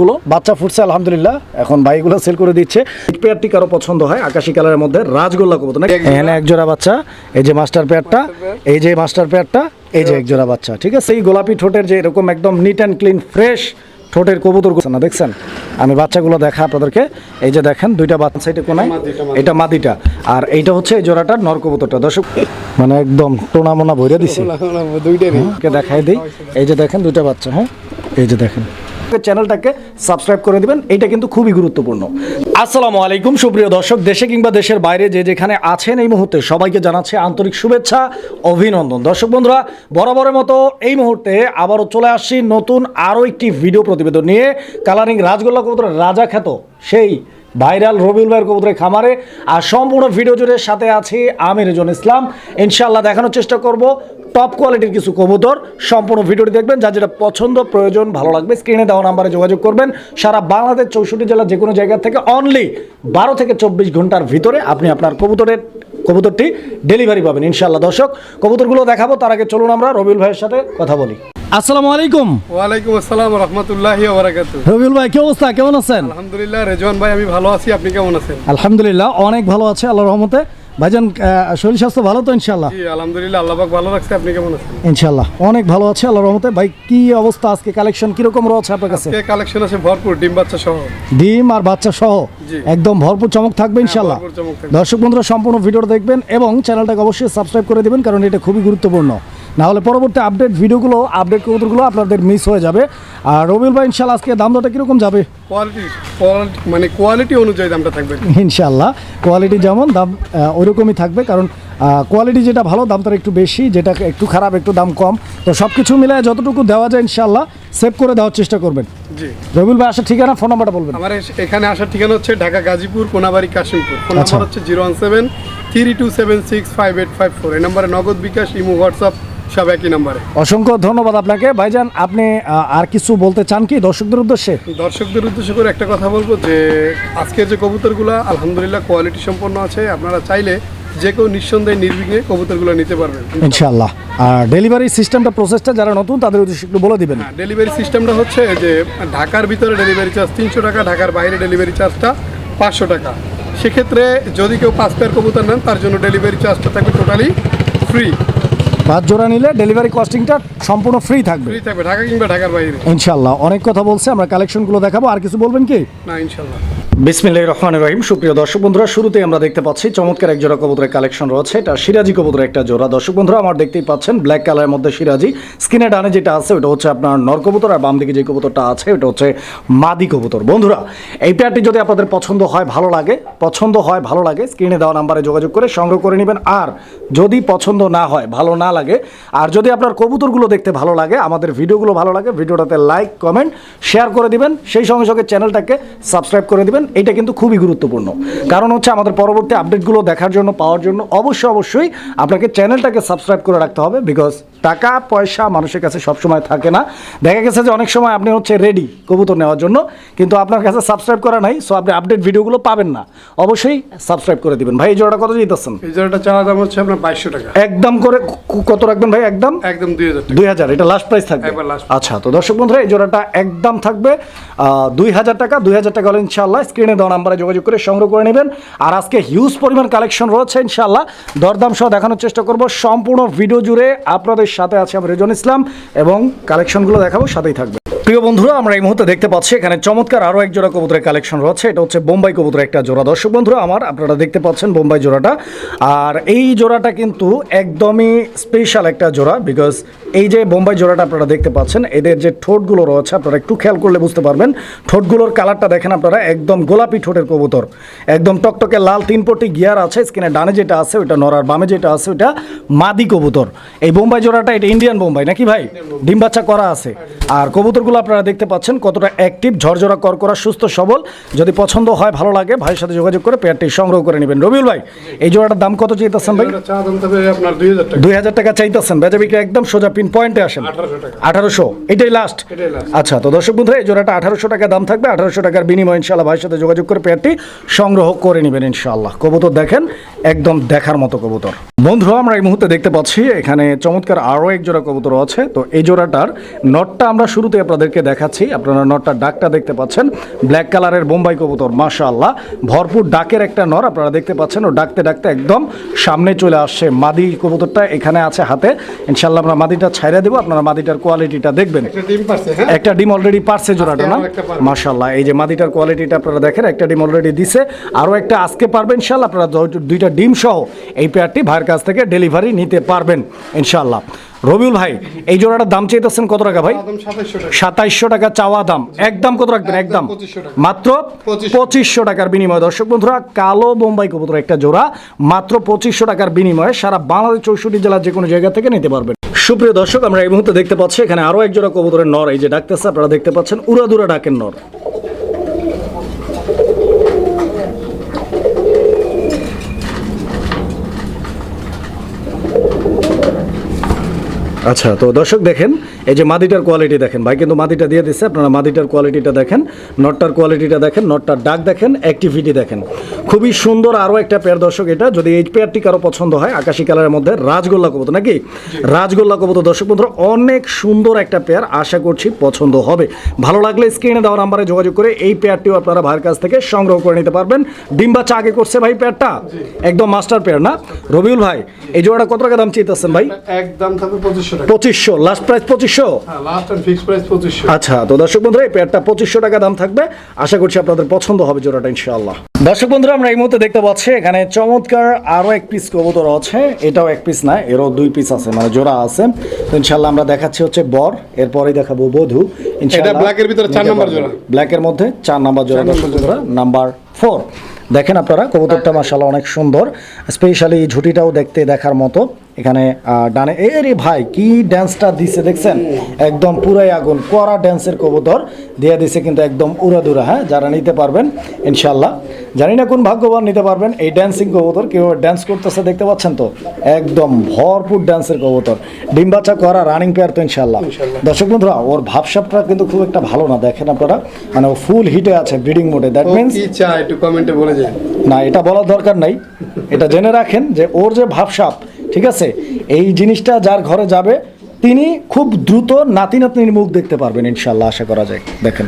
গুলো বাচ্চা ফুটছে আলহামদুলিল্লাহ। এখন ভাইগুলো সেল করে দিচ্ছে। পেয়ারটি কারও পছন্দ হয় আকাশি কালারের মধ্যে রাজগোল্লা কবুতর। না এখানে এক জোড়া বাচ্চা এই যে মাস্টার পেয়ারটা এই যে মাস্টার পেয়ারটা এই যে এক জোড়া বাচ্চা ঠিক আছে? এই গোলাপি ঠোঁটের যে এরকম একদম নিট অ্যান্ড ক্লিন ফ্রেশ ঠোঁটের কবুতর না দেখছেন? আমি বাচ্চাগুলো দেখা আপনাদেরকে। এই যে দেখেন দুইটা বাচ্চা সাইডে কোনায়? এটা মাদিটা। আর এইটা হচ্ছে এই জোড়াটার নর কবুতরটা। দর্শক মানে একদম টোনা মোনা ভরে দিছে। দুইটারই। দেখাই দিই। এই যে দেখেন দুইটা বাচ্চা হ্যাঁ? এই যে দেখেন। চ্যানেলটাকে সাবস্ক্রাইব করে দিবেন এটা কিন্তু খুবই গুরুত্বপূর্ণ। আসসালামু আলাইকুম, সুপ্রিয় দর্শক, দেশে কিংবা দেশের বাইরে যে যেখানে আছেন এই মুহূর্তে সবাইকে জানাচ্ছে আন্তরিক শুভেচ্ছা, অভিনন্দন। দর্শক বন্ধুরা, বরাবরের মতো এই মুহূর্তে আবারও চলে আসছি নতুন আরও একটি ভিডিও প্রতিবেদন নিয়ে। কালারিং রাজগোল্লা কবুতর রাজা খ্যাত সেই ভাইরাল রবিউল ভাইয়ের কবুতরের খামারে। আর সম্পূর্ণ ভিডিও জুড়ে সাথে আছি আমি রেজন ইসলাম। ইনশাল্লাহ দেখানোর চেষ্টা করব টপ কোয়ালিটির কিছু কবুতর। সম্পূর্ণ ভিডিওটি দেখবেন, যা যেটা পছন্দ, প্রয়োজন, ভালো লাগবে, স্ক্রিনে দেওয়া নাম্বারে যোগাযোগ করবেন। সারা বাংলাদেশ চৌষট্টি জেলার যে কোনো জায়গা থেকে অনলি বারো থেকে চব্বিশ ঘণ্টার ভিতরে আপনি আপনার কবুতরের, কবুতরটি ডেলিভারি পাবেন ইনশাল্লাহ দর্শক, কবুতরগুলো দেখাবো, তার আগে চলুন আমরা রবিউল ভাইয়ের সাথে কথা বলি। আসসালামু আলাইকুম। ওয়ালাইকুম আসসালাম রহমতুল্লাহ রবিউল ভাই কি অবস্থা? কেমন আছেন? আলহামদুলিল্লাহ রেজওয়ান ভাই আমি ভালো আছি। আপনি কেমন আছেন? আলহামদুলিল্লাহ অনেক ভালো আছে আল্লাহর রহমতে। ভাইজান শরীর স্বাস্থ্য ভালো তো ইনশাল্লাহ আলহামদুলিল্লাহ আল্লাহ পাক ভালো রাখছে। আপনি কেমন আছেন? ইনশাল্লাহ অনেক ভালো আছে আল্লাহর রহমতে। ভাই কি অবস্থা আজকে? কালেকশন কীরকম রয়েছে আপনার কাছে? কালেকশন আছে ভরপুর ডিম বাচ্চা সহ। ডিম আর বাচ্চা সহ? একদম ভরপুর চমক থাকবে ইনশাল্লাহ ভরপুর চমক থাকবে। দর্শক বন্ধুরা সম্পূর্ণ ভিডিওটা দেখবেন এবং চ্যানেলটাকে অবশ্যই সাবস্ক্রাইব করে দিবেন কারণ এটা খুবই গুরুত্বপূর্ণ। না হলে পরবর্তী আপডেট ভিডিওগুলো আপডেট কবুতরগুলো আপনাদের মিস হয়ে যাবে। আর রবিউল ভাই ইনশাল্লাহ আজকে দাম দরটা কীরকম যাবে? কোয়ালিটি মানে কোয়ালিটি অনুযায়ী দামটা থাকবে। ইনশাল্লাহ কোয়ালিটি যেমন দাম ওইরকমই থাকবে। কারণ কোয়ালিটি যেটা ভালো দাম তার একটু বেশি যেটা একটু খারাপ একটু দাম কম। তো সব কিছু মিলে যতটুকু দেওয়া যায় ইনশাল্লাহ সেভ করে দেওয়ার চেষ্টা করবেন। জি। রবিউল ভাই আসার ঠিকানা ফোন নাম্বারটা বলবেন। আমার এখানে আসার ঠিকানা হচ্ছে ঢাকা গাজীপুর কোনাবাড়ি কাশিমপুর। ফোন আচ্ছা। নাম্বার হচ্ছে zero one seven three two seven six five eight five four. এই নাম্বারে নগদ বিকাশ ইমো হোয়াটসঅ্যাপ সব একই নাম্বারে। অসংখ্য ধন্যবাদ আপনাকে। ভাইজান আপনি আর কিছু বলতে চান কি দর্শকদের উদ্দেশ্যে? দর্শকদের উদ্দেশ্য করে একটা কথা বলব যে আজকের যে কবুতরগুলো আলহামদুলিল্লাহ কোয়ালিটি সম্পন্ন আছে। আপনারা চাইলে যে কেউ নিঃসন্দেহে নির্বিঘ্নে কবুতরগুলো নিতে পারবেন। ইনশাল্লাহ আর ডেলিভারি সিস্টেমটা প্রসেসটা যারা নতুন তাদের উদ্দেশ্যে একটু বলে দিবেন। ডেলিভারি সিস্টেমটা হচ্ছে যে ঢাকার ভিতরে ডেলিভারি চার্জ তিনশো টাকা ঢাকার বাইরে ডেলিভারি চার্জটা পাঁচশো টাকা। সেক্ষেত্রে যদি কেউ পাঁচ পেয়ার কবুতর নেন তার জন্য ডেলিভারি চার্জটা থাকবে টোটালি ফ্রি পাঁচ জোড়া নিলে ডেলিভারি কস্টিংটা সম্পূর্ণ ফ্রি থাকবে। ফ্রি থাকবে ঢাকা কিংবা ঢাকার বাইরে। ইনশাল্লাহ অনেক কথা বলছে আমরা কালেকশনগুলো দেখাবো। আর কিছু বলবেন কি? না ইনশাল্লাহ বিসমিল্লাহ রহমান রহিম। সুপ্রিয় দর্শক বন্ধুরা, শুরুতেই আমরা দেখতে পাচ্ছি চমৎকার এক জোড়া কবুতরের কালেকশন রয়েছে। এটা সিরাজি কবুতরের একটা জোড়া। দর্শক বন্ধুরা, আমার দেখতেই পাচ্ছেন ব্ল্যাক কালারের মধ্যে সিরাজি। স্কিনে ডানে যেটা আছে, ওটা হচ্ছে আপনার নর কবুতর আর বাম দিকে যে কবুতরটা আছে, ওটা হচ্ছে মাদি কবুতর। বন্ধুরা, এই পেয়ারটি যদি আপনাদের পছন্দ হয়, ভালো লাগে, পছন্দ হয়, ভালো লাগে স্ক্রিনে দেওয়া নাম্বারে যোগাযোগ করে সংগ্রহ করে নেবেন। আর যদি পছন্দ না হয়, ভালো না লাগে, আর যদি আপনার কবুতরগুলো দেখতে ভালো লাগে, আমাদের ভিডিওগুলো ভালো লাগে, ভিডিওটাতে লাইক কমেন্ট শেয়ার করে দিবেন। সেই সঙ্গে সঙ্গে চ্যানেলটাকে সাবস্ক্রাইব করে দিবেন। এটা কিন্তু খুবই গুরুত্বপূর্ণ। কারণ হচ্ছে আমাদের পরবর্তী আপডেটগুলো দেখার জন্য, পাওয়ার জন্য অবশ্যই অবশ্যই আপনাকে চ্যানেলটাকে সাবস্ক্রাইব করে রাখতে হবে বিকজ টাকা পয়সা মানুষের কাছে সবসময় থাকে না। দেখা গেছে যে অনেক সময় আপনি হচ্ছে রেডি কবুতর নেওয়ার জন্য কিন্তু আপনার কাছে সাবস্ক্রাইব করা নাই সো আপনি আপডেট ভিডিওগুলো পাবেন না। অবশ্যই সাবস্ক্রাইব করে দিবেন। ভাই এই জোড়াটা কত দিতেছেন? এই জোড়াটা চাওয়া দাম হচ্ছে আপনার বাইশশো টাকা। একদম করে কত রাখবেন ভাই একদম? একদম দুই হাজার টাকা। দুই হাজার এটা লাস্ট প্রাইস থাকবে। আচ্ছা তো দর্শক বন্ধুরা এই জোড়াটা একদম থাকবে। দুই হাজার টাকা দুই হাজার টাকা হলে ইনশাল্লাহ স্ক্রিনে দেওয়া নাম্বারে যোগাযোগ করে সংগ্রহ করে নেবেন। আর আজকে হিউজ পরিমাণ কালেকশন রয়েছে ইনশাল্লাহ দরদাম সহ দেখানোর চেষ্টা করব। সম্পূর্ণ ভিডিও জুড়ে আপনাদের সাথে আছে আমি রেজন ইসলাম এবং কালেকশনগুলো দেখাবো, সাথেই থাকবে। প্রিয় বন্ধুরা, আমরা এই মুহূর্তে দেখতে পাচ্ছি এখানে চমৎকার আরও এক জোড়া কবুতরের কালেকশন রয়েছে। এটা হচ্ছে বোম্বাই কবুতরের একটা জোড়া। দর্শক বন্ধুরা, আমার আপনারা দেখতে পাচ্ছেন বোম্বাই জোড়াটা। আর এই জোড়াটা কিন্তু একদমই স্পেশাল একটা জোড়া বিকজ এই যে বোম্বাই জোড়াটা আপনারা দেখতে পাচ্ছেন এদের যে ঠোঁটগুলো রয়েছে আপনারা একটু খেয়াল করলে বুঝতে পারবেন। ঠোঁটগুলোর কালারটা দেখেন আপনারা একদম গোলাপি ঠোঁটের কবুতর। একদম টকটকে লাল তিন পটি গিয়ার আছে স্কিনে ডানে যেটা আছে ওটা নরার বামে যেটা আছে ওটা মাদি কবুতর। এই বোম্বাই জোড়াটা এটা ইন্ডিয়ান বোম্বাই নাকি ভাই? ডিম বাচ্চা করা আছে। আর কবুতরগুলো আপনারা দেখতে পাচ্ছেন কতটা অ্যাক্টিভ ঝরঝরা করকরা সুস্থ সবল। যদি পছন্দ হয় ভালো লাগে ভাইয়ের সাথে যোগাযোগ করে পেয়ারটি সংগ্রহ করে নেবেন। রবিউল ভাই এই জোড়াটার দাম কত চাইতেছেন ভাই? দুই হাজার টাকা। দুই হাজার টাকা চাইতেছেন। বেচা বিক্রি একদম সোজা পিন পিন পয়েন্টে আসেন। আঠারোশো এটাই লাস্ট আচ্ছা তো দর্শক বন্ধুরা এই জোড়াটা আঠারোশো টাকা দাম থাকবে। আঠারোশো টাকার বিনিময় ইনশাল্লাহ ভাইয়ের সাথে যোগাযোগ করে পেয়ারটি সংগ্রহ করে নেবেন ইনশাল্লাহ কবুতর দেখেন একদম দেখার মতো কবুতর। বন্ধুরা আমরা এই মুহূর্তে দেখতে পাচ্ছি এখানে চমৎকার আরও এক জোড়া কবুতর আছে। তো এই জোড়াটার নটটা আমরা শুরুতে আপনাদেরকে দেখাচ্ছি। আপনারা নটটার ডাকটা দেখতে পাচ্ছেন। ব্ল্যাক কালারের বোম্বাই কবুতর মাশাআল্লাহ। ভরপুর ডাকের একটা নর আপনারা দেখতে পাচ্ছেন। ও ডাকতে ডাকতে একদম সামনে চলে আসছে। মাদি কবুতরটা এখানে আছে হাতে। ইনশাল্লাহ আমরা মাদিটা ছাইরা দেবো আপনারা মাদিটার কোয়ালিটিটা দেখবেন। একটা ডিম হ্যাঁ? অলরেডি পারছে জোড়াটা না। মাশাল্লাহ এই যে মাদিটার কোয়ালিটিটা আপনারা দেখেন একটা ডিম অলরেডি দিছে। আরও একটা আজকে পারবেন ইনশাল্লাহ আপনারা দুইটা ডিম সহ এই পেয়ারটি ভাইয়ের কাছ থেকে ডেলিভারি নিতে পারবেন ইনশাল্লাহ রবিউল ভাই এই জোড়াটার দাম চাইতেছেন কত টাকা ভাই? সাতাইশশো টাকা। চাওয়া দাম। একদম কত রাখবেন? একদম একদম 2500 টাকা। মাত্র পঁচিশশো। টাকার বিনিময়ে। দর্শক বন্ধুরা কালো বোম্বাই কবুতর একটা জোড়া মাত্র পঁচিশশো টাকার বিনিময়ে সারা বাংলাদেশ চৌষট্টি জেলার যে কোনো জায়গা থেকে নিতে পারবেন। সুপ্রিয় দর্শক, আমরা এই মুহূর্তে দেখতে পাচ্ছি এখানে আরও একজোড়া কবুতরের নর। এই যে ডাকতেছে, আপনারা দেখতে পাচ্ছেন উড়াদুরা ডাকের নর। আচ্ছা তো দর্শক দেখেন এই যে মাদিটার কোয়ালিটি দেখেন ভাই কিন্তু মাদিটা দিয়ে দিচ্ছে আপনারা মাদিটার কোয়ালিটিটা দেখেন নটটার কোয়ালিটিটা দেখেন নটটার ডাক দেখেন অ্যাক্টিভিটি দেখেন। খুবই সুন্দর আরও একটা পেয়ার দর্শক এটা যদি এই পেয়ারটি কারও পছন্দ হয় আকাশি কালারের মধ্যে রাজগোল্লা কবুতর নাকি? রাজগোল্লা কবুতর দর্শক বন্ধুরা অনেক সুন্দর একটা পেয়ার আশা করছি পছন্দ হবে। ভালো লাগলে স্ক্রিনে দেওয়া নাম্বারে যোগাযোগ করে এই পেয়ারটিও আপনারা ভাইয়ের কাছ থেকে সংগ্রহ করে নিতে পারবেন। ডিম বাচ্চা আগে করছে ভাই পেয়ারটা একদম মাস্টার পেয়ার না? রবিউল ভাই এই জোড়াটা কত টাকা দাম চাইতেছেন ভাই? একদম থাকবে পঁচিশশো পঁচিশশো লাস্ট প্রাইস পঁচিশশো। হ্যাঁ পঁচিশশো। আচ্ছা তো দর্শক বন্ধুরা এই পেয়ারটা পঁচিশশো টাকা দাম থাকবে। আশা করছি আপনাদের পছন্দ হবে জোড়াটা ইনশাআল্লাহ। দর্শক বন্ধুরা আমরা এই মুহূর্তে দেখতে পাচ্ছি এখানে চমৎকার আরও এক পিস কবুতর আছে। এটাও এক পিস না এরও দুই পিস আছে মানে জোড়া আছে। তো ইনশাল্লাহ আমরা দেখাচ্ছি হচ্ছে বর এরপরেই দেখাবো বধু। এটা black এর ভিতরে চার নাম্বার জোড়া। ব্ল্যাকের মধ্যে চার নাম্বার জোড়া দর্শক বন্ধুরা নাম্বার ফোর দেখেন আপনারা কবুতরটা মাসাল্লাহ অনেক সুন্দর স্পেশালি ঝুটিটাও দেখতে দেখার মতো। এখানে ডানে এ রে ভাই কি ড্যান্সটা দিছে দেখছেন? একদম পুরাই আগুন কড়া ড্যান্সের কবুতর দিয়ে দিছে কিন্তু একদম উড়াদুরা হ্যাঁ? যারা নিতে পারবেন ইনশাল্লাহ জানি না কোন ভাগ্যবান নিতে পারবেন এই ড্যান্সিং কবুতর কেউ ড্যান্স করতেছে দেখতে পাচ্ছেন তো? একদম ভরপুর ড্যান্সের কবুতর। ডিম বাচ্চা করা রানিং পেয়ার তো ইনশাল্লাহ দর্শক বন্ধুরা ওর ভাবসাবটা কিন্তু খুব একটা ভালো না দেখেন আপনারা। মানে ও ফুল হিটে আছে ব্রিডিং মোডে দ্যাট মিনস একটু কমেন্টে বলে যায় না এটা বলার দরকার নাই। এটা জেনে রাখেন যে ওর যে ভাবসাপ ঠিক আছে? এই জিনিসটা যার ঘরে যাবে, তিনি খুব দ্রুত নাতি নাতনির মুখ দেখতে পারবেন ইনশাল্লাহ আশা করা যায়। দেখেন।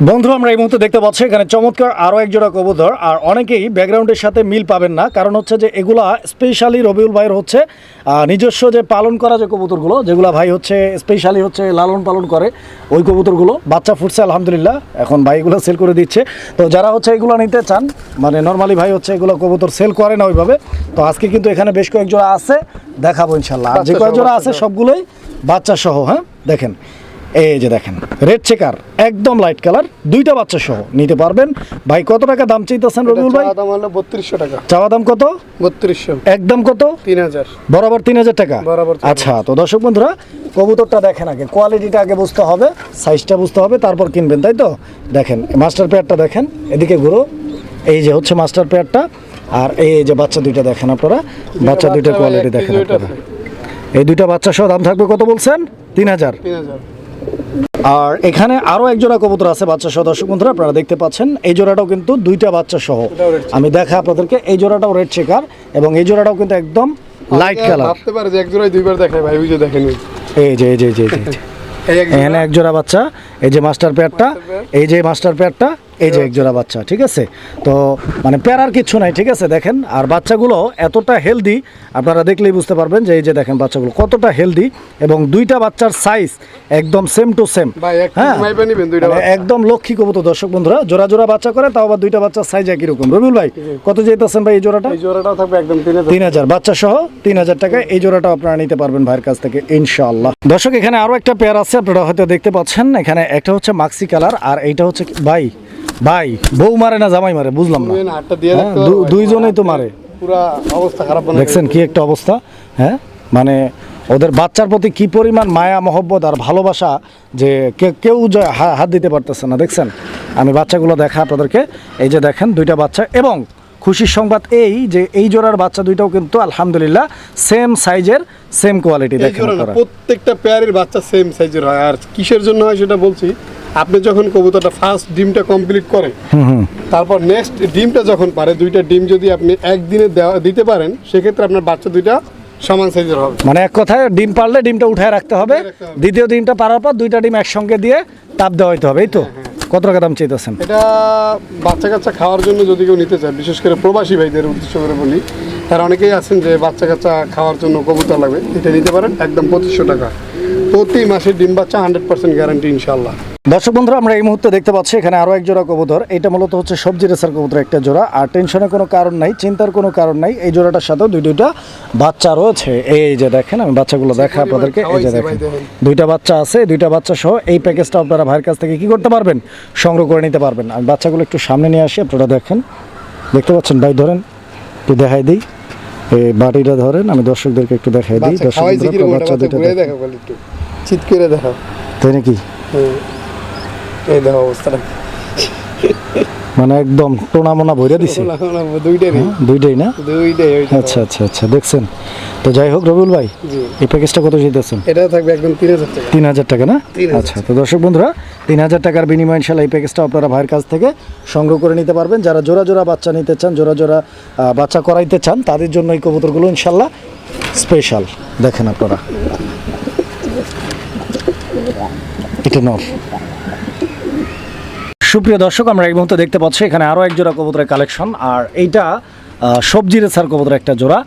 বন্ধু আমরা এই মুহূর্তে দেখতে পাচ্ছি এখানে চমৎকার আরও এক জোড়া কবুতর আর অনেকেই ব্যাকগ্রাউন্ডের সাথে মিল পাবেন না। কারণ হচ্ছে যে এগুলা স্পেশালি রবিউল ভাইয়ের হচ্ছে নিজস্ব যে পালন করা যে কবুতরগুলো যেগুলো ভাই হচ্ছে স্পেশালি হচ্ছে লালন পালন করে ওই কবুতরগুলো বাচ্চা ফুটছে আলহামদুলিল্লাহ। এখন ভাই এগুলো সেল করে দিচ্ছে। তো যারা হচ্ছে এগুলো নিতে চান মানে নর্মালি ভাই হচ্ছে এগুলো কবুতর সেল করে না ওইভাবে তো আজকে কিন্তু এখানে বেশ কয়েক জোড়া আছে দেখাবো ইনশাল্লাহ। আর যে কয়েক জোড়া আছে। সবগুলোই বাচ্চা সহ হ্যাঁ? দেখেন। এই যে দেখেন রেড চেকার একদম লাইট কালার দুইটা বাচ্চা সহ নিতে পারবেন। ভাই কত টাকা দাম চাইতেছেন রবিউল ভাই? দাম হলো বত্রিশশো টাকা। চাওয়া দাম কত? বত্রিশশো। একদম কত? তিন হাজার। বরাবর তিন হাজার টাকা? বরাবর আচ্ছা তো দর্শক বন্ধুরা কবুতরটা দেখেন আগে কোয়ালিটিটা আগে বুঝতে হবে সাইজটা বুঝতে হবে তারপর কিনবেন তাই তো? দেখেন মাস্টার পেয়ারটা দেখেন এদিকে ঘুরো এই যে হচ্ছে মাস্টার পেয়ারটা আর এই যে বাচ্চা দুইটা দেখেন আপনারা বাচ্চা দুইটা কোয়ালিটি দেখেন আপনারা। এই দুইটা বাচ্চা সহ দাম থাকবে কত বলছেন? তিন হাজার। তিন হাজার। আর এখানে আরও এক জোড়া কবুতর আছে বাচ্চা সহ দর্শক বন্ধুরা আপনারা দেখতে পাচ্ছেন এই জোড়াটাও কিন্তু দুইটা বাচ্চা সহ। আমি দেখা আপনাদেরকে এই জোড়াটাও রেড শেখার এবং এই জোড়াটাও কিন্তু একদম লাইট কালার ভাবতে পারে যে এক জোড়ায় দুইবার দেখায় ভাই বুঝে দেখেন। এই যে এই যে এই যে এক এখানে জোড়া এক জোড়া বাচ্চা এই যে মাস্টার প্যাডটা। এই যে মাস্টার পেয়ারটা এই যে এক জোড়া বাচ্চা ঠিক আছে? তো মানে প্যারার কিছু নাই ঠিক আছে? দেখেন আর বাচ্চাগুলো এতটা হেলদি আপনারা দেখলেই বুঝতে পারবেন যে এই যে দেখেন বাচ্চাগুলো কতটা হেলদি এবং দুইটা বাচ্চার সাইজ একদম সেম টু সেম। একদম লক্ষ্মী কবুতর দর্শক বন্ধুরা জোড়া জোড়া বাচ্চা করে তাও আবার দুইটা বাচ্চার সাইজ একই রকম। রবিউল ভাই কত যেতেছেন ভাই এই জোড়াটা? এই জোড়াটাও থাকবে একদম তিন হাজার। বাচ্চা সহ তিন হাজার টাকায় এই জোড়াটাও আপনারা নিতে পারবেন ভাইয়ের কাছ থেকে ইনশাআল্লাহ। দর্শক এখানে আরও একটা পেয়ার আছে আপনারা হয়তো দেখতে পাচ্ছেন। এখানে একটা হচ্ছে মাক্সি কালার আর এইটা হচ্ছে ভাই ভাই বউ মারে না জামাই মারে বুঝলাম না। হ্যাঁ, দুইজনেই তো মারে। পুরা অবস্থা খারাপ দেখছেন কি একটা অবস্থা হ্যাঁ? মানে ওদের বাচ্চার প্রতি কি পরিমাণ মায়া মহব্বত আর ভালোবাসা যে কেউ যে হাত দিতে পারতেছে না দেখছেন? আমি বাচ্চাগুলো দেখা আপনাদেরকে। এই যে দেখেন দুইটা বাচ্চা এবং খুশির সংবাদ এই যে এই জোড়ার বাচ্চা দুইটাও কিন্তু আলহামদুলিল্লাহ সেম সাইজের সেম কোয়ালিটি দেখেন প্রত্যেকটা পেয়ারের বাচ্চা সেম সাইজের হয়। আর কিসের জন্য হয় সেটা বলছি আপনি যখন কবুতরটা ফার্স্ট ডিমটা কমপ্লিট করে তারপর নেক্সট ডিমটা যখন পারে দুইটা ডিম যদি আপনি একদিনে দেওয়া দিতে পারেন সেক্ষেত্রে আপনার বাচ্চা দুইটা সমান সাইজের হবে। মানে এক কথায় ডিম পারলে ডিমটা উঠায় রাখতে হবে দ্বিতীয় ডিমটা পারার পর দুইটা ডিম একসঙ্গে দিয়ে তাপ দেওয়া হইতে হবে এই তো? হ্যাঁ, কত টাকা দাম চাইতেছেন? এটা বাচ্চা কাচ্চা খাওয়ার জন্য যদি কেউ নিতে চায়, বিশেষ করে প্রবাসী ভাইদের উদ্দেশ্য করে বলি, তারা অনেকেই আছেন যে বাচ্চা কাচ্চা খাওয়ার জন্য কবুতর লাগবে, এটা নিতে পারেন, একদম পঁচিশশো টাকা। প্রতি মাসে ডিম বাচ্চা হান্ড্রেড পার্সেন্ট গ্যারান্টি ইনশাল্লাহ দর্শক বন্ধুরা আমরা এই মুহূর্তে দেখতে পাচ্ছি এখানে আরও এক জোড়া কবুতর। এটা মূলত হচ্ছে সবজি রেসার কবুতর একটা জোড়া। আর টেনশনের কোনো কারণ নাই চিন্তার কোনো কারণ নাই। এই জোড়াটার সাথেও দুই দুইটা বাচ্চা রয়েছে। এই যে দেখেন আমি বাচ্চাগুলো দেখা আপনাদেরকে। এই যে দেখেন। দুইটা বাচ্চা আছে দুইটা বাচ্চা সহ এই প্যাকেজটা আপনারা ভাইয়ের কাছ থেকে কি করতে পারবেন? সংগ্রহ করে নিতে পারবেন। আমি বাচ্চাগুলো একটু সামনে নিয়ে আসি আপনারা দেখেন। দেখতে পাচ্ছেন? ভাই ধরেন একটু দেখাই দিই। এই বাটিটা ধরেন আমি দর্শকদেরকে একটু দেখাই দিই। দর্শক বাচ্চা চিৎ করে দেখো তাই নাকি। এই দেখো অবস্থাটা মানে একদম টোনা মোনা ভরে দিছে? দুইটারই। দুইটাই না? দুইটাই আচ্ছা আচ্ছা আচ্ছা দেখছেন? তো যাই হোক রবিউল ভাই এই প্যাকেজটা কত জিতেছেন এটা থাকবে একদম তিন হাজার টাকা। তিন হাজার টাকা না? আচ্ছা তো দর্শক বন্ধুরা তিন হাজার টাকার বিনিময়ে ইনশাল্লাহ এই প্যাকেজটা আপনারা ভাইয়ের কাছ থেকে সংগ্রহ করে নিতে পারবেন। যারা জোড়া জোড়া বাচ্চা নিতে চান জোড়া জোড়া বাচ্চা করাইতে চান তাদের জন্য এই কবুতরগুলো ইনশাল্লাহ স্পেশাল দেখেন আপনারা। এটা নর। সুপ্রিয় দর্শক আমরা এই মুহূর্তে দেখতে পাচ্ছি এখানে আরও এক জোড়া কবুতরের কালেকশন আর এইটা সবজি রেসার কবুতর একটা জোড়া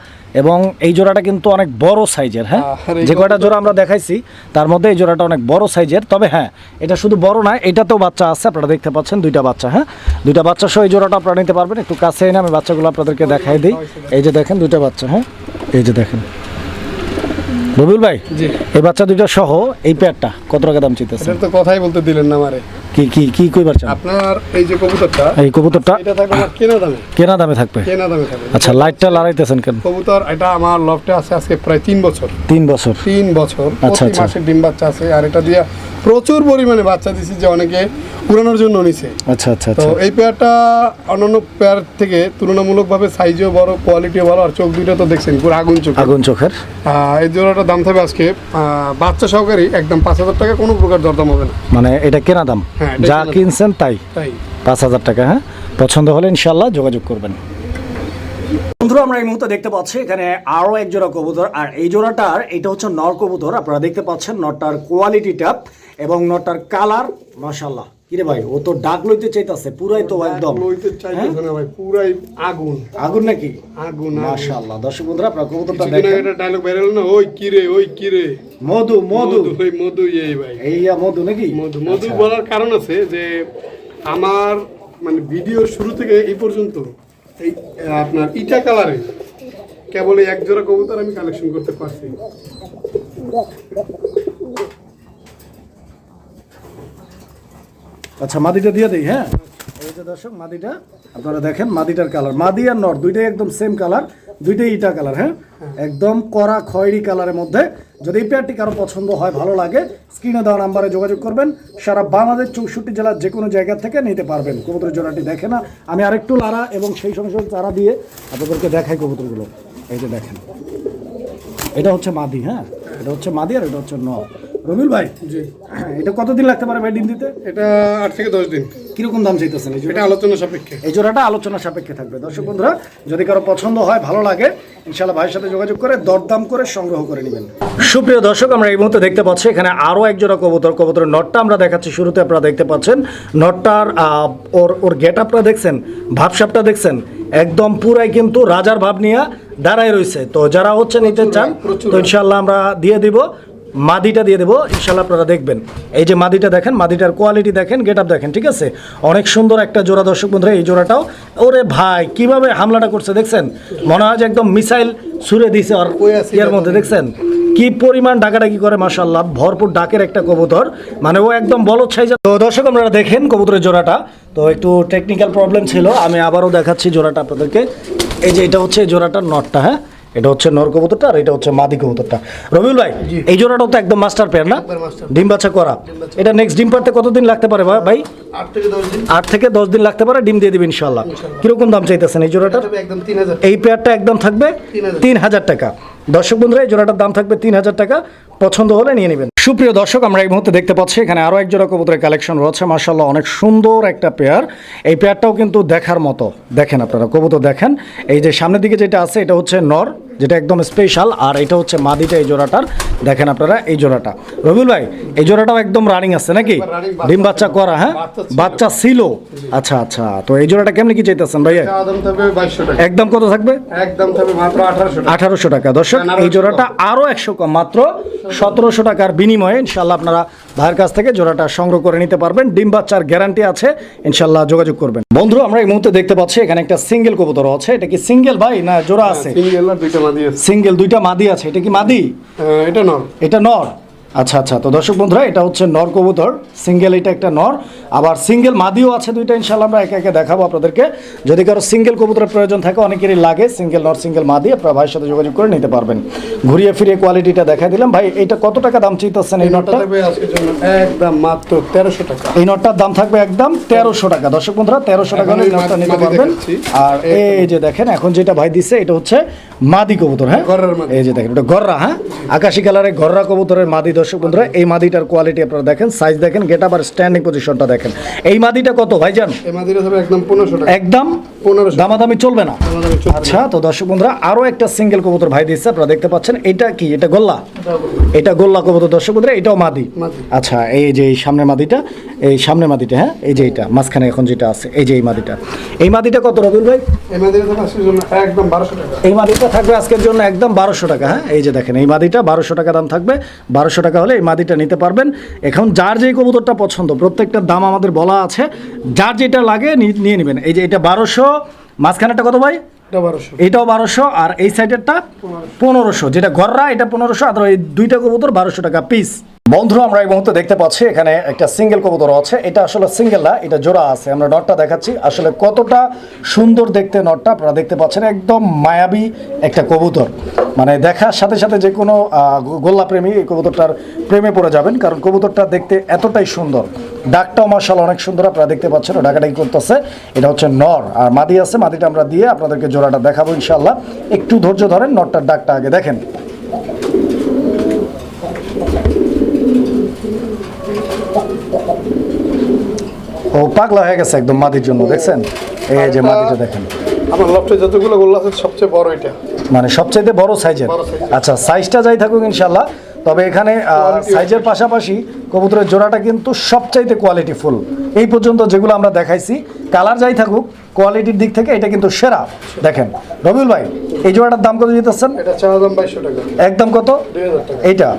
এবং এই জোড়াটা কিন্তু অনেক বড় সাইজের হ্যাঁ? যে কয়টা জোড়া আমরা দেখাইছি তার মধ্যে এই জোড়াটা অনেক বড় সাইজের তবে হ্যাঁ এটা শুধু বড় না এটাতেও বাচ্চা আছে আপনারা দেখতে পাচ্ছেন দুইটা বাচ্চা হ্যাঁ? দুইটা বাচ্চা সহ এই জোড়াটা আপনারা নিতে পারবেন একটু কাছে এনে আমি বাচ্চাগুলো আপনাদেরকে দেখাই দিই। এই যে দেখেন দুইটা বাচ্চা হ্যাঁ? এই যে দেখেন। রবিউল ভাই এই বাচ্চা দুইটা সহ এই পেয়ারটা কত টাকা দাম চিতেছে তো কথাই বলতে দিলেন না আমারে। কি কি কি কইবার চান? আপনার এই যে কবুতরটা এই কবুতরটা? এটা থাকবে কেনা দামে। কেনা দামে থাকবে? কেনা দামে থাকবে। আচ্ছা লাইটটা লাগাইতেছেন কেন? কবুতর এটা আমার লফটে আছে আজকে প্রায় তিন বছর। তিন বছর? তিন বছর। প্রতি। মাসে ডিম বাচ্চা আছে আর এটা দিয়ে প্রচুর পরিমাণে বাচ্চা দিছি যে অনেকে পুরানোর জন্য নিছে। আচ্ছা আচ্ছা তো আচ্ছা। এই পেয়ারটা অন্যান্য পেয়ার থেকে তুলনামূলকভাবে সাইজও বড় কোয়ালিটিও ভালো আর চোখ দুইটা তো দেখছেন পুরো আগুন চোখ আগুন চোখের। এই জোড়াটার দাম থাকবে আজকে বাচ্চা সহকারী একদম পাঁচ হাজার টাকা কোনো প্রকার দরদাম হবে না। মানে এটা কেনা দাম? হ্যাঁ, যা কিনছেন তাই। তাই। পাঁচ হাজার টাকা হ্যাঁ? পছন্দ হলে ইনশাল্লাহ যোগাযোগ করবেন। বন্ধুরা আমরা এই মুহূর্তে দেখতে পাচ্ছি এখানে আরও এক জোড়া কবুতর আর এই জোড়াটার এটা হচ্ছে নর কবুতর। আপনারা দেখতে পাচ্ছেন নটার কোয়ালিটিটা এবং নটার কালার মাশাল্লাহ কিরে ভাই ও তো ডাক লইতে চাইতাছে পুরাই তো একদম। লইতে চাইতেছে না ভাই পুরাই আগুন। আগুন নাকি? আগুন মাশাল্লাহ দর্শক বন্ধুরা আপনারা কবুতরটা দেখেন। একটা ডায়লগ বেরোলো না? ওই কিরে ওই কিরে? মধু মধু। ওই মধু এই ভাই। এই মধু নাকি? মধু মধু আচ্ছা। বলার কারণ আছে যে আমার মানে ভিডিও শুরু থেকে এই পর্যন্ত এই আপনার ইটা কালারে কেবল এক জোড়া কবুতর আমি কালেকশন করতে পারছি। আচ্ছা মাদিটা দিয়ে দেই হ্যাঁ? এই যে দর্শক, মাদিটা, আপনারা দেখেন, মাদিটার কালার মাদি আর নর, দুইটাই একদম সেম কালার দুইটাই ইটা কালার হ্যাঁ? একদম কড়া, খয়েরি কালারের মধ্যে। যদি এই পেয়ারটি কারও পছন্দ হয়, ভালো লাগে স্ক্রিনে দেওয়া নাম্বারে যোগাযোগ করবেন। সারা বাংলাদেশ চৌষট্টি জেলার যে কোনো জায়গা থেকে নিতে পারবেন। কবুতর জোড়াটি দেখে না। আমি আরেকটু লারা এবং সেই সঙ্গে সঙ্গে চারা দিয়ে আপনাদেরকে দেখাই কবুতরগুলো। এই যে দেখেন। এটা হচ্ছে মাদি হ্যাঁ? এটা হচ্ছে মাদি আর এটা হচ্ছে নর। রবিল ভাই? জি। এটা কতদিন লাগতে পারে ভাই ডিম দিতে? এটা আট থেকে দশ দিন। কীরকম দাম চাইতেছেন এই এটা আলোচনা সাপেক্ষে। এই জোড়াটা আলোচনা সাপেক্ষে থাকবে। দর্শক বন্ধুরা যদি কারও পছন্দ হয় ভালো লাগে ইনশাল্লাহ ভাইয়ের সাথে যোগাযোগ করে দরদাম করে সংগ্রহ করে নেবেন। সুপ্রিয় দর্শক আমরা এই মুহূর্তে দেখতে পাচ্ছি এখানে আরও এক জোড়া কবুতর। কবুতরের নটটা আমরা দেখাচ্ছি শুরুতে আপনারা দেখতে পাচ্ছেন। নটটার আহ, ওর ওর গেট আপটা দেখছেন ভাবসাপটা দেখছেন একদম পুরাই কিন্তু রাজার ভাব নিয়ে দাঁড়ায় রয়েছে। তো যারা হচ্ছে নিতে চান তো ইনশাল্লাহ আমরা দিয়ে দিব। মাদিটা দিয়ে দেবো ইনশাল্লাহ আপনারা দেখবেন। এই যে মাদিটা দেখেন মাদিটার কোয়ালিটি দেখেন গেট আপ দেখেন ঠিক আছে? অনেক সুন্দর একটা জোড়া দর্শক বন্ধুরা এই জোড়াটাও। ওরে ভাই কীভাবে হামলাটা করছে দেখছেন? মনে হয় যে একদম মিসাইল ছুড়ে দিছে আর ইয়ার মধ্যে দেখছেন? কি পরিমাণ ডাকাডাকি করে মাসাল্লাহ ভরপুর ডাকের একটা কবুতর। মানে ও একদম বলদ সাইজের তো দর্শক আপনারা দেখেন কবুতরের জোড়াটা। তো একটু টেকনিক্যাল প্রবলেম ছিল আমি আবারও দেখাচ্ছি জোড়াটা আপনাদেরকে। এই যে এটা হচ্ছে এই জোড়াটার নটটা হ্যাঁ? এটা হচ্ছে নর কবুতরটা আর এটা হচ্ছে মাদি কবুতরটা। রবিউল ভাই এই জোড়াটাও তো একদম মাস্টার পেয়ার না? ডিম বাচ্চা করা। এটা নেক্সট ডিম পারতে কতদিন লাগতে পারে ভাই- ভাই? আট থেকে দশ দিন। লাগতে পারে ডিম দিয়ে দিবেন ইনশাল্লাহ কীরকম দাম চাইতেছেন এই জোড়াটার? এই পেয়ারটা একদম থাকবে তিন হাজার। টাকা। দর্শক বন্ধুরা এই জোড়াটার দাম থাকবে তিন হাজার টাকা। পছন্দ হলে নিয়ে নেবেন। সুপ্রিয় দর্শক আমরা এই মুহূর্তে দেখতে পাচ্ছি এখানে আরও এক জোড়া কবুতরের কালেকশন রয়েছে। মার্শাল্লাহ অনেক সুন্দর একটা পেয়ার এই পেয়ারটাও কিন্তু দেখার মতো। দেখেন আপনারা কবুতর দেখেন। এই যে সামনের দিকে যেটা আছে এটা হচ্ছে নর। যেটা একদম স্পেশাল আর এটা হচ্ছে মাদিটা এই জোড়াটার। দেখেন আপনারা এই জোড়াটা। রবিউল ভাই এই জোড়াটাও একদম রানিং আছে নাকি? ডিম বাচ্চা করা হ্যাঁ? বাচ্চা ছিল। আচ্ছা আচ্ছা। তো এই জোড়াটা কেমনি কি চাইতেছেন টাকা। একদম কত থাকবে? একদম আঠারোশো টাকা। দর্শক না, না, এই জোড়াটা আরও একশো কম মাত্র সতেরোশো টাকার বিনিময়ে ইনশাল্লাহ আপনারা ভাইয়ের কাছ থেকে জোড়াটা সংগ্রহ করে নিতে পারবেন। ডিম বাচ্চার গ্যারান্টি আছে। ইনশাল্লাহ যোগাযোগ করবেন। বন্ধু আমরা এই মুহূর্তে দেখতে পাচ্ছি এখানে একটা সিঙ্গেল কবুতর আছে। এটা কি সিঙ্গেল ভাই না জোড়া আছে? সিঙ্গেল দুইটা আছে সিঙ্গেল দুইটা মাদি আছে এটা কি মাদি? এটা নর। এটা নর। আচ্ছা আচ্ছা। তো দর্শক বন্ধুরা এটা হচ্ছে নর কবুতর। সিঙ্গেল এটা একটা নর। আবার সিঙ্গেল মাদিও আছে দুইটা ইনশাল্লাহ আমরা একে একে দেখাবো আপনাদেরকে। যদি কারও সিঙ্গেল কবুতরের প্রয়োজন থাকে অনেকেরই লাগে সিঙ্গেল নর সিঙ্গেল মাদি। আপনারা ভাইয়ের সাথে যোগাযোগ করে নিতে পারবেন। ঘুরিয়ে ফিরিয়ে কোয়ালিটিটা দেখা দিলাম। ভাই এটা কত টাকা দাম চাইতেছেন এই নটটা একদম মাত্র তেরোশো টাকা। এই নটটার দাম থাকবে একদম তেরোশো টাকা। দর্শক বন্ধুরা তেরোশো টাকা এই নটটা নিতে পারবেন। আর এই যে দেখেন এখন যেটা ভাই দিচ্ছে এটা হচ্ছে মাদি কবুতর হ্যাঁ। এই যে দেখেন এটা গররা হ্যাঁ? আকাশি কালারের গররা কবুতরের মাদি দর্শক বন্ধুরা এই মাদিটার কোয়ালিটি আপনারা দেখেন সাইজ দেখেন গেট আবার স্ট্যান্ডিং পজিশনটা দেখেন। এই মাদিটা কত ভাইজান? এই মাদিটা থাকবে একদম পনেরোশো টাকা। একদম? পনেরোশো। দামাদামি চলবে না। আচ্ছা তো দর্শক বন্ধুরা আরও একটা সিঙ্গেল কবুতর ভাই দিচ্ছে আপনারা দেখতে পাচ্ছেন এটা কি? এটা গোল্লা? এটা গোল্লা। কবুতর দর্শক বন্ধুরা এটাও মাদি। আচ্ছা এই যে এই সামনে মাদিটা এই সামনে মাদিটা হ্যাঁ? এই যে এটা মাঝখানে এখন যেটা আছে এই যে এই মাদিটা। এই মাদিটা কত রবিউল ভাই? এই মাদিটা আজকের জন্য একদম বারোশো টাকা। এই মাদিটা থাকবে আজকের জন্য একদম বারোশো টাকা হ্যাঁ? এই যে দেখেন এই মাদিটা বারোশো টাকা দাম থাকবে বারোশো টাকা হলে এই মাদিটা নিতে পারবেন। এখন যার যেই কবুতরটা পছন্দ প্রত্যেকটার দাম আমাদের বলা আছে। যার যেটা লাগে নি- নিয়ে নেবেন। এই যে এটা বারোশো মাঝখানেটা কত ভাই? বারোশো। এটাও বারোশো আর এই সাইডেরটা পনেরোশো। যেটা ঘররা এটা পনেরোশো আর এই দুইটা কবুতর বারোশো টাকা পিস বন্ধুরা আমরা এই মুহূর্তে দেখতে পাচ্ছি এখানে একটা সিঙ্গেল কবুতর আছে। এটা আসলে সিঙ্গেল না এটা জোড়া আছে। আমরা নটটা দেখাচ্ছি। আসলে কতটা সুন্দর দেখতে নটটা আপনারা দেখতে পাচ্ছেন একদম মায়াবী একটা কবুতর। মানে দেখার সাথে সাথে যে কোনো আহ, গো- গোল্লা প্রেমী এই কবুতরটার প্রেমে পড়ে যাবেন কারণ কবুতরটা দেখতে এতটাই সুন্দর। ডাকটাও মার্শাল অনেক সুন্দর আপনারা দেখতে পাচ্ছেন ডাকাডাকি করতেছে। এটা হচ্ছে নর। আর মাদি আছে মাদিটা আমরা দিয়ে আপনাদেরকে জোড়াটা দেখাবো ইনশাল্লাহ একটু ধৈর্য ধরেন নটটার ডাকটা আগে দেখেন। ও পাগলা হয়ে গেছে একদম মাটির জন্য দেখছেন? এই যে মাটিটা দেখেন। আমার লফটে যতগুলো গোল্লা আছে সবচেয়ে বড় এটা। মানে সবচেয়ে বড় সাইজের। আচ্ছা সাইজটা যাই থাকুক ইনশাল্লাহ তবে এখানে সাইজের পাশাপাশি কবুতরের জোড়াটা কিন্তু সবচাইতে কোয়ালিটি ফুল এই পর্যন্ত যেগুলো আমরা দেখাইছি কালার যাই থাকুক কোয়ালিটির দিক থেকে এটা কিন্তু সেরা। দেখেন রবিউল ভাই এই জোড়াটার দাম কত দিতেছেন? একদম কত? এইটা?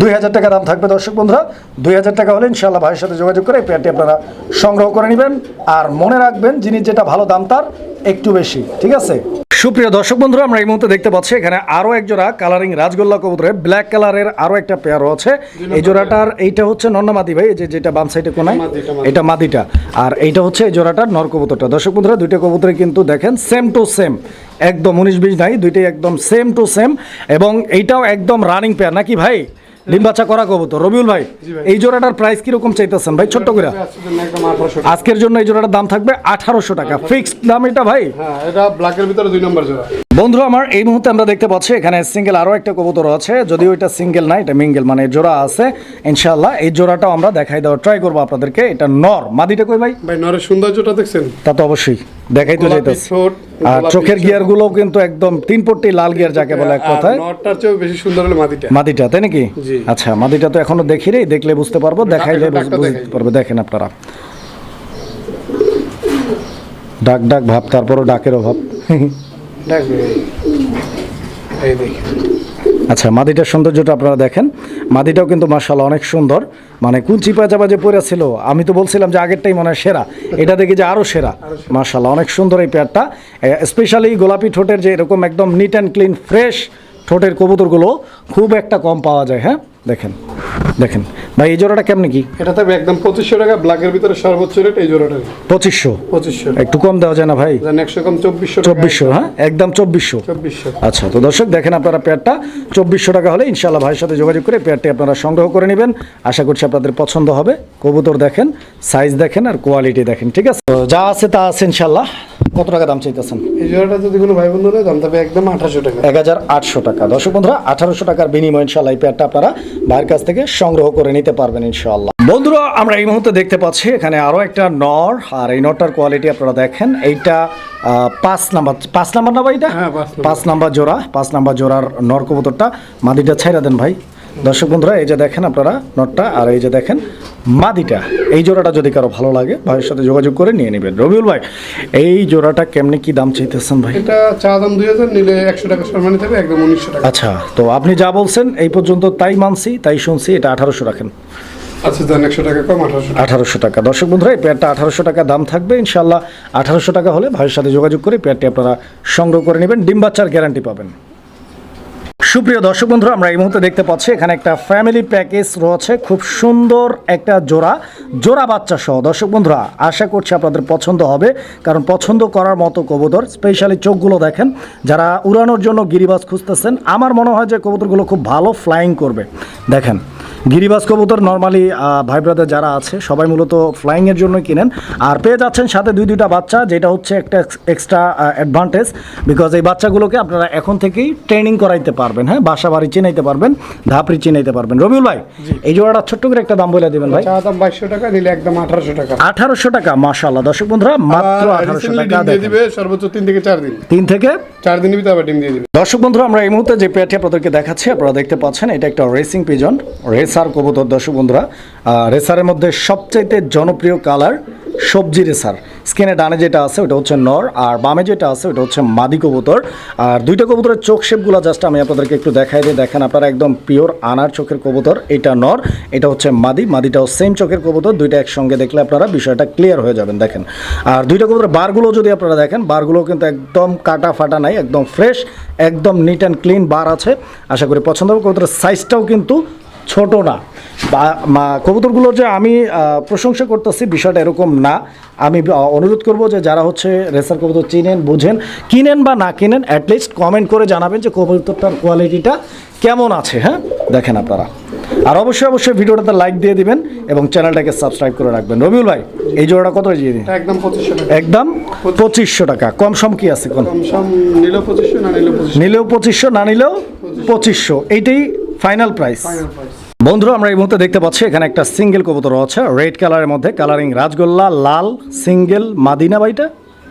দুই হাজার টাকা দাম থাকবে দর্শক বন্ধুরা। দুই হাজার টাকা হলে ইনশাল্লাহ ভাইয়ের সাথে যোগাযোগ করে এই পেয়ারটি আপনারা সংগ্রহ করে নেবেন। আর মনে রাখবেন যিনি যেটা ভালো দাম তার একটু বেশি। ঠিক আছে? সুপ্রিয় দর্শক বন্ধুরা আমরা এই মুহূর্তে দেখতে পাচ্ছি এখানে আরও এক জোড়া কালারিং রাজগোল্লা কবুতরের ব্ল্যাক কালারের আরও একটা পেয়ার আছে। এই জোড়াটার এইটা হচ্ছে নন্নমাদি ভাই যে যেটা বাম সাইডে কোনায় এটা এটা মাদিটা। আর এইটা হচ্ছে এই জোড়াটার নর কবুতরটা। দর্শক বন্ধুরা দুইটা কবুতরে কিন্তু দেখেন সেম টু সেম একদম উনিশ বিশ নাই দুইটাই একদম সেম টু সেম এবং এইটাও একদম রানিং পেয়ার নাকি ভাই? ডিম বাচ্চা করা কবুতর। রবিউল ভাই। এই জোড়াটার প্রাইস কীরকম চাইতেছেন ভাই? ছোট্ট করে। জন্য আজকের জন্য এই জোড়াটার দাম থাকবে আঠারোশো টাকা। ফিক্সড দাম এটা ভাই? হ্যাঁ এটা ব্ল্যাকের ভিতরে দুই নম্বর জোড়া। বন্ধু আমার এই মুহূর্তে আমরা দেখতে পাচ্ছি এখানে সিঙ্গেল আরও একটা কবুতর আছে। যদিও এটা সিঙ্গেল না এটা মিঙ্গেল মানে জোড়া আছে। ইনশাআল্লাহ এই জোড়াটাও আমরা দেখাই দেওয়ার ট্রাই করব আপনাদেরকে। এটা নর। মাদিটা কই ভাই? ভাই নরের সৌন্দর্যটা দেখছেন? তা তো অবশ্যই দেখাই তো যাইতেছে। আর চোখের গিয়ারগুলো কিন্তু একদম তিন পট্টি লাল গিয়ার যাকে বলে এক কথায়। নটটার চেয়েও বেশি সুন্দর হলো মাদিটা। মাদিটা তাই নাকি? আচ্ছা মাদিটা তো এখনও দেখি রে দেখলে বুঝতে পারব। দেখাইলে বুঝতে দেখাই। পারবে। দেখেন আপনারা। ডাক ডাক ভাব তারপরও ডাকের অভাব। এই দেখি। আচ্ছা মাদিটার সৌন্দর্যটা আপনারা দেখেন। মাদিটাও কিন্তু মার্শাল অনেক সুন্দর। মানে কুঞ্চি যে পরে ছিল আমি তো বলছিলাম যে আগেরটাই মনে হয় সেরা। এটা দেখি যে আরও সেরা। মার্শাল অনেক সুন্দর এই পেয়ারটা। স্পেশালি গোলাপি ঠোঁটের যে এরকম একদম নিট অ্যান্ড ক্লিন ফ্রেশ ঠোঁটের কবুতরগুলো খুব একটা কম পাওয়া যায় হ্যাঁ? দেখেন দেখেন। ভাই এই জোড়াটা কেমন কি? এটা থাকবে একদম পঁচিশশো টাকা ব্ল্যাকের ভিতরে সর্বোচ্চ রেট এই জোড়াটা। পঁচিশশো? পঁচিশশো একটু কম দেওয়া যায় না ভাই? একশো কম চব্বিশশো চব্বিশশো হ্যাঁ? একদম চব্বিশশো। চব্বিশশো। আচ্ছা তো দর্শক দেখেন আপনারা পেয়ারটা চব্বিশশো টাকা হলে ইনশাল্লাহ ভাইয়ের সাথে যোগাযোগ করে পেয়ারটি আপনারা সংগ্রহ করে নেবেন। আশা করছি আপনাদের পছন্দ হবে। কবুতর দেখেন সাইজ দেখেন আর কোয়ালিটি দেখেন ঠিক আছে? যা আছে তা আছে ইনশাল্লাহ কত টাকা দাম চাইতেছেন? এই জোড়াটা যদি কোনো ভাই বন্ধু নেয় দাম থাকবে একদম আঠাশশো টাকা। এক হাজার আটশো টাকা। দর্শক বন্ধুরা আঠারোশো টাকার বিনিময় ইনশাল্লাহ এই পেয়ারটা আপনারা ভাইয়ের কাছ থেকে সংগ্রহ করে নিতে পারবেন ইনশাল্লাহ বন্ধুরা আমরা এই মুহূর্তে দেখতে পাচ্ছি এখানে আরও একটা নর আর এই নরটার কোয়ালিটি আপনারা দেখেন। এইটা পাঁচ নাম্বার পাঁচ নাম্বার না ভাই এটা? হ্যাঁ। পাঁচ নাম্বার। জোড়া পাঁচ নাম্বার জোড়ার নর কবুতরটা। মাদিটা ছাইরা দেন ভাই। দর্শক বন্ধুরা এই যে দেখেন আপনারা নটটা আর এই যে দেখেন মাদিটা। এই জোড়াটা যদি কারও ভালো লাগে ভাইয়ের সাথে যোগাযোগ করে নিয়ে নেবেন। রবিউল ভাই এই জোড়াটা কেমনি কি দাম চাইতেছেন ভাই? এটা চা দাম দুই হাজার নিলে একশো টাকা সম্মানি থাকবে একদম উনিশশো টাকা। আচ্ছা তো আপনি যা বলছেন এই পর্যন্ত তাই মানছি তাই শুনছি এটা আঠারোশো রাখেন। আচ্ছা আঠারোশো টাকা। দর্শক বন্ধুরা এই পেয়ারটা আঠারোশো টাকা দাম থাকবে ইনশাল্লাহ আঠারোশো টাকা হলে ভাইয়ের সাথে যোগাযোগ করে পেয়ারটি আপনারা সংগ্রহ করে নেবেন ডিম বাচ্চার গ্যারান্টি পাবেন। সুপ্রিয় দর্শক বন্ধুরা, আমরা এই মুহূর্তে দেখতে পাচ্ছি, এখানে একটা ফ্যামিলি প্যাকেজ রয়েছে, খুব সুন্দর একটা জোড়া জোড়া বাচ্চা সহ। দর্শক বন্ধুরা, আশা করছি আপনাদের পছন্দ হবে, কারণ পছন্দ করার মতো কবুতর স্পেশালি চোখগুলো দেখেন, যারা উড়ানোর জন্য গিরিবাজ খুঁজতেছেন, আমার মনে হয় যে কবুতরগুলো খুব ভালো ফ্লাইং করবে। দেখেন গিরিবাজ কবুতর নর্মালি ভাই ব্রাদার যারা আছে সবাই মূলত ফ্লাইংয়ের জন্য কিনেন। আর পেয়ে যাচ্ছেন সাথে দুই দুইটা বাচ্চা যেটা হচ্ছে একটা এক্সট্রা অ্যাডভান্টেজ বিকজ এই বাচ্চাগুলোকে আপনারা এখন থেকেই ট্রেনিং করাইতে পারবেন হ্যাঁ? বাসা বাড়ি চিনাইতে পারবেন ধাপড়ি চিনাইতে পারবেন। রবিউল ভাই এই জোড়াটা ছোট্ট করে একটা দাম বলে দেবেন ভাই। দাম বাইশশো টাকা নিলে একদম আঠারোশো টাকা। আঠারোশো টাকা মাশাল্লাহ দর্শক বন্ধুরা মাত্র আঠারোশো টাকা দিয়ে দিবে সর্বোচ্চ তিন থেকে চার দিন। তিন থেকে? চার দিনের ভিতরে আবার ডিম দিয়ে দিবে। দর্শক বন্ধুরা আমরা এই মুহূর্তে যে পেয়ারটি আপনাদেরকে দেখাচ্ছি আপনারা দেখতে পাচ্ছেন এটা একটা রেসিং পিজন রেসার কবুতর, দর্শক বন্ধুরা রেসারের মধ্যে সবচাইতে জনপ্রিয় কালার সবজি রেসার। স্কিনে ডানে যেটা আছে, ওটা হচ্ছে নর, আর বামে যেটা আছে, ওটা হচ্ছে মাদি কবুতর। আর দুইটা কবুতরের চোখ শেপগুলো জাস্ট আমি আপনাদেরকে একটু দেখাই দিই দেখেন, আপনারা একদম পিওর আনার চোখের কবুতর, এটা নর, এটা হচ্ছে মাদি, মাদিটাও সেম চোখের কবুতর, দুইটা একসঙ্গে দেখলে আপনারা বিষয়টা ক্লিয়ার হয়ে যাবেন, দেখেন। আর দুইটা কবুতরের বারগুলো যদি আপনারা দেখেন, বারগুলো কিন্তু একদম কাটা ফাটা নাই, একদম ফ্রেশ একদম নিট অ্যান্ড ক্লিন বার আছে। আশা করি পছন্দ হবে, কবুতরের সাইজটাও কিন্তু ছোট না। বা কবুতরগুলোর যে আমি প্রশংসা করতেছি বিষয়টা এরকম না। আমি অনুরোধ করব যে যারা হচ্ছে রেসার কবুতর চিনেন বুঝেন কিনেন বা না কিনেন অ্যাটলিস্ট কমেন্ট করে জানাবেন যে কবুতরটার কোয়ালিটিটা কেমন আছে হ্যাঁ? দেখেন আপনারা। আর অবশ্যই অবশ্যই ভিডিওটাতে লাইক দিয়ে দিবেন এবং চ্যানেলটাকে সাবস্ক্রাইব করে রাখবেন। রবিউল ভাই এই জোড়াটা কত দিয়ে দিন? একদম পঁচিশশো টাকা। একদম পঁচিশশো টাকা। কম সম কি আছে কোন কম সম নিলেও পঁচিশশো না নিলেও পঁচিশশো। না নিলেও পঁচিশশো। এইটাই ফাইনাল প্রাইস। বন্ধুরা, আমরা এই মুহূর্তে দেখতে পাচ্ছি এখানে একটা সিঙ্গেল কবুতর আছে রেড কালারের মধ্যে কালারিং রাজগোল্লা, লাল সিঙ্গেল মাদিনা বাইটা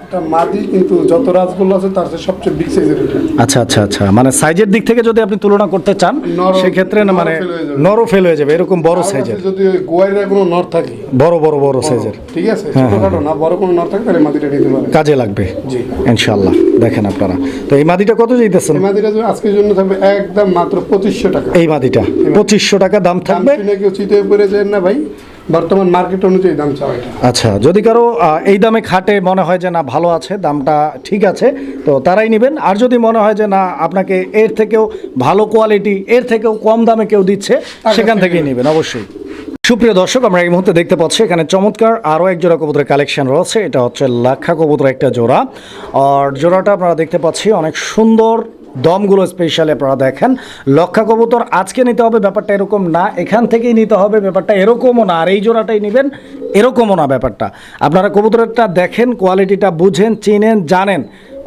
এটা মাদি কিন্তু যত রাজগুলো আছে তার চেয়ে সবচেয়ে বিগ সাইজের এটা। আচ্ছা আচ্ছা আচ্ছা। মানে সাইজের দিক থেকে যদি আপনি তুলনা করতে চান সেক্ষেত্রে না মানে হয়ে। নরও ফেল হয়ে যাবে এরকম বড় সাইজের যদি ওই গোয়াইরা কোনো নর থাকে বড় বড় বড় সাইজের ঠিক আছে? ছোটখাটো না বড় কোনো নর থাকে তাহলে মাদিটা নিতে পারে কাজে লাগবে। জি। ইনশাল্লাহ দেখেন আপনারা। তো এই মাদিটা কত যেতেছেন এই মাদিটা আজকের জন্য থাকবে একদম মাত্র পঁচিশশো টাকা। এই মাদিটা পঁচিশশো টাকা দাম থাকবে? কেউ চিতে পড়ে যায় না ভাই। বর্তমান মার্কেট অনুযায়ী দাম চাও এটা। আচ্ছা যদি কারও এই দামে খাটে মনে হয় যে না ভালো আছে দামটা ঠিক আছে তো তারাই নেবেন। আর যদি মনে হয় যে না আপনাকে এর থেকেও ভালো কোয়ালিটি এর থেকেও কম দামে কেউ দিচ্ছে সেখান থেকেই নেবেন। অবশ্যই। সুপ্রিয় দর্শক আমরা এই মুহূর্তে দেখতে পাচ্ছি এখানে চমৎকার আরও এক জোড়া কবুতরের কালেকশন রয়েছে। এটা হচ্ছে লাক্ষা কবুতর একটা জোড়া। আর জোড়াটা আপনারা দেখতে পাচ্ছি অনেক সুন্দর দমগুলো স্পেশালি আপনারা দেখেন। লক্ষা কবুতর আজকে নিতে হবে, ব্যাপারটা এরকম না। এখান থেকেই নিতে হবে, ব্যাপারটা এরকমও না। আর এই জোড়াটাই নেবেন, এরকমও না ব্যাপারটা। আপনারা কবুতরেরটা দেখেন কোয়ালিটিটা বুঝেন, চিনেন, জানেন,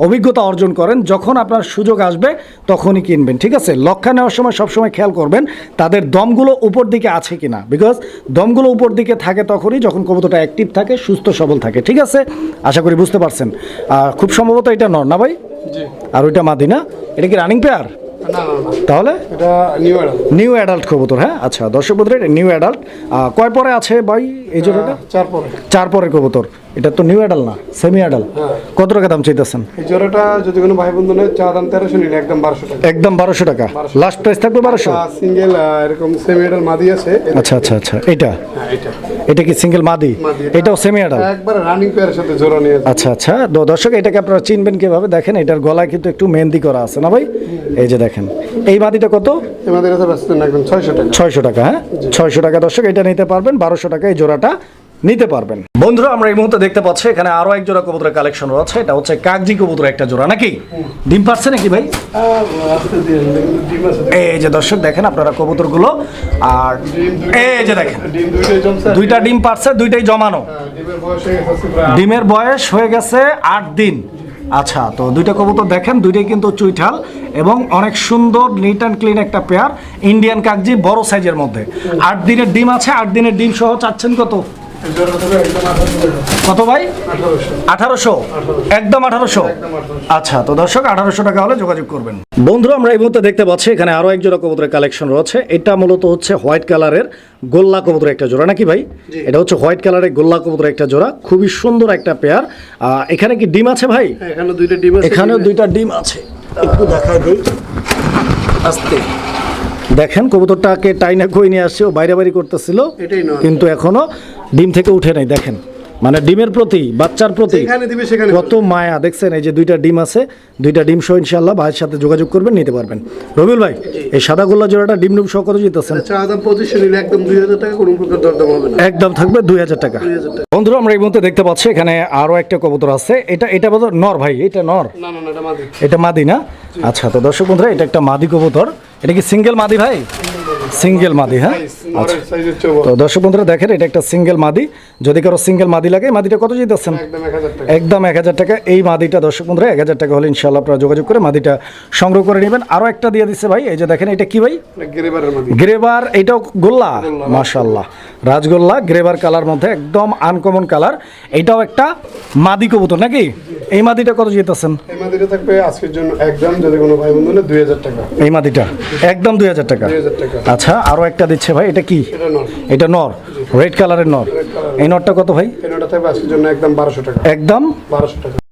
অভিজ্ঞতা অর্জন করেন। যখন আপনার সুযোগ আসবে, তখনই কিনবেন, ঠিক আছে? লক্ষা নেওয়ার সময় সবসময় খেয়াল করবেন, তাদের দমগুলো উপর দিকে আছে কিনা। বিকজ দমগুলো উপর দিকে থাকে তখনই যখন কবুতরটা অ্যাক্টিভ থাকে, সুস্থ সবল থাকে, ঠিক আছে? আশা করি বুঝতে পারছেন। খুব সম্ভবত এটা নর না ভাই? আর ওইটা মাদিনা এটা কি রানিং পেয়ার না না না। তাহলে? এটা নিউ অ্যাডাল নিউ অ্যাডাল্ট কবুতর হ্যাঁ? আচ্ছা দর্শক বন্ধুরা এটা নিউ অ্যাডাল্ট কয় পরে আছে ভাই এই জোড়াটা? চার পরে। চার পরের কবুতর। এটা তো নিউ অ্যাডাল না সেমি অ্যাডাল। কত টাকা দাম চাইতেছেন? এই জোড়াটা যদি কোনো ভাই বন্ধু নেয় চা দাম তেরোশো নিলে একদম বারোশো টাকা। একদম বারোশো টাকা। লাস্ট প্রাইস থাকবে বারোশো? সিঙ্গেল এরকম সেমি অ্যাডাল মাদি আছে। আচ্ছা আচ্ছা আচ্ছা। এটা হ্যাঁ এটা এটা কি সিঙ্গেল মাদি? মাদি। এটাও সেমি আডাল একবার রানিং পেয়ারের সাথে জোড়া নিয়ে আচ্ছা আচ্ছা। দর্শক এটাকে আপনারা চিনবেন কীভাবে? দেখেন এটার গলায় কিন্তু একটু মেহেন্দি করা আছে না ভাই? এই যে দেখেন। এই মাদিটা কত? কাছে রাস্তা একদম ছয়শো টাকা। ছয়শো টাকা হ্যাঁ? ছয়শো টাকা। দর্শক এটা নিতে পারবেন 1200 টাকা এই জোড়াটা নিতে পারবেন। বন্ধুরা, আমরা এই মুহূর্তে দেখতে পাচ্ছি এখানে আরও এক জোড়া কবুতরের কালেকশন রয়েছে। এটা হচ্ছে কাগজি কবুতর একটা জোড়া, নাকি? ডিম পারছে নাকি ভাই? এই যে দর্শক, দেখেন আপনারা কবুতরগুলো। আর দুইটা- এই যে দেখেন, দুইটা ডিম পারছে, দুইটাই জমানো। ডিমের বয়স হয়ে গেছে আট দিন। আচ্ছা তো দুইটা কবুতর দেখেন, দুইটাই কিন্তু চুইঠাল এবং অনেক সুন্দর নিট অ্যান্ড ক্লিন একটা পেয়ার ইন্ডিয়ান কাগজি, বড় সাইজের মধ্যে। আট দিনের ডিম আছে, আট দিনের ডিম সহ চাচ্ছেন কত? কত ভাই? আঠারোশো। একদম আঠারোশো? আচ্ছা তো দর্শক আঠারোশো টাকা হলে যোগাযোগ করবেন। বন্ধুরা আমরা এই মুহূর্তে দেখতে পাচ্ছি এখানে আরও এক জোড়া কবুতরের কালেকশন রয়েছে। এটা মূলত হচ্ছে হোয়াইট কালারের গোল্লা কবুতরের একটা জোড়া নাকি ভাই? এটা হচ্ছে হোয়াইট কালারের গোল্লা কবুতরের একটা জোড়া। খুবই সুন্দর একটা পেয়ার। এখানে কি ডিম আছে ভাই? হ্যাঁ, এখানে দুইটা ডিম আছে। এখানেও দুইটা ডিম আছে। একটু দেখাই দিই। আস্তে। দেখেন কবুতরটাকে টাইনা কই নিয়ে আসছে ও বাইরে বাইরে করতেছিল কিন্তু এখনও ডিম থেকে উঠে নাই দেখেন। মানে ডিমের প্রতি বাচ্চার প্রতি কত মায়া দেখছেন এই যে দুইটা ডিম আছে দুইটা ডিম সহ ইনশাল্লাহ ভাইয়ের সাথে যোগাযোগ করবেন নিতে পারবেন। রবিউল ভাই এই সাদা গোল্লা জোড়াটা ডিম ডুম সহ কত জিতেছেন নিলে একদম থাকবে দুই হাজার টাকা। বন্ধুরা আমরা এই মুহূর্তে দেখতে পাচ্ছি এখানে আরও একটা কবুতর আছে। এটা এটা বোধ নর ভাই এটা নর? এটা মাদি। না? আচ্ছা তো দর্শক বন্ধুরা এটা একটা মাদি কবুতর। এটা কি সিঙ্গেল মাদি ভাই? সিঙ্গেল মাদি হ্যাঁ। তো দর্শক বন্ধুরা দেখেন এটা একটা সিঙ্গেল মাদি। যদি কারও সিঙ্গেল মাদি লাগে মাদিটা কত জিতেছেন একদম এক হাজার টাকা। একদম এক হাজার টাকা। এই মাদিটা দর্শক বন্ধুরা এক হাজার টাকা হলে ইনশাল্লাহ আপনারা যোগাযোগ করে মাদিটা সংগ্রহ করে নেবেন। আরও একটা দিয়ে দিচ্ছে ভাই এই যে দেখেন এটা কি ভাই? গ্রেবার এটাও গোল্লা? মাশাল্লাহ রাজগোল্লা গ্রেবার কালার মধ্যে একদম আনকমন কালার। এটাও একটা মাদি কবুতর নাকি? এই মাদিটা কত জিতেছেন এই মাদিটা থাকবে আজকের জন্য একদম যদি কোনো ভাই বন্ধু দুই হাজার টাকা। এই মাদিটা একদম দুই হাজার টাকা। আচ্ছা আরও একটা দিচ্ছে ভাই এটা কি? এটা নর। রেড কালারের নর। এই নরটা কত ভাই? এই এটা থাকবে আজকের জন্য একদম বারোশো টাকা। একদম? বারোশো টাকা।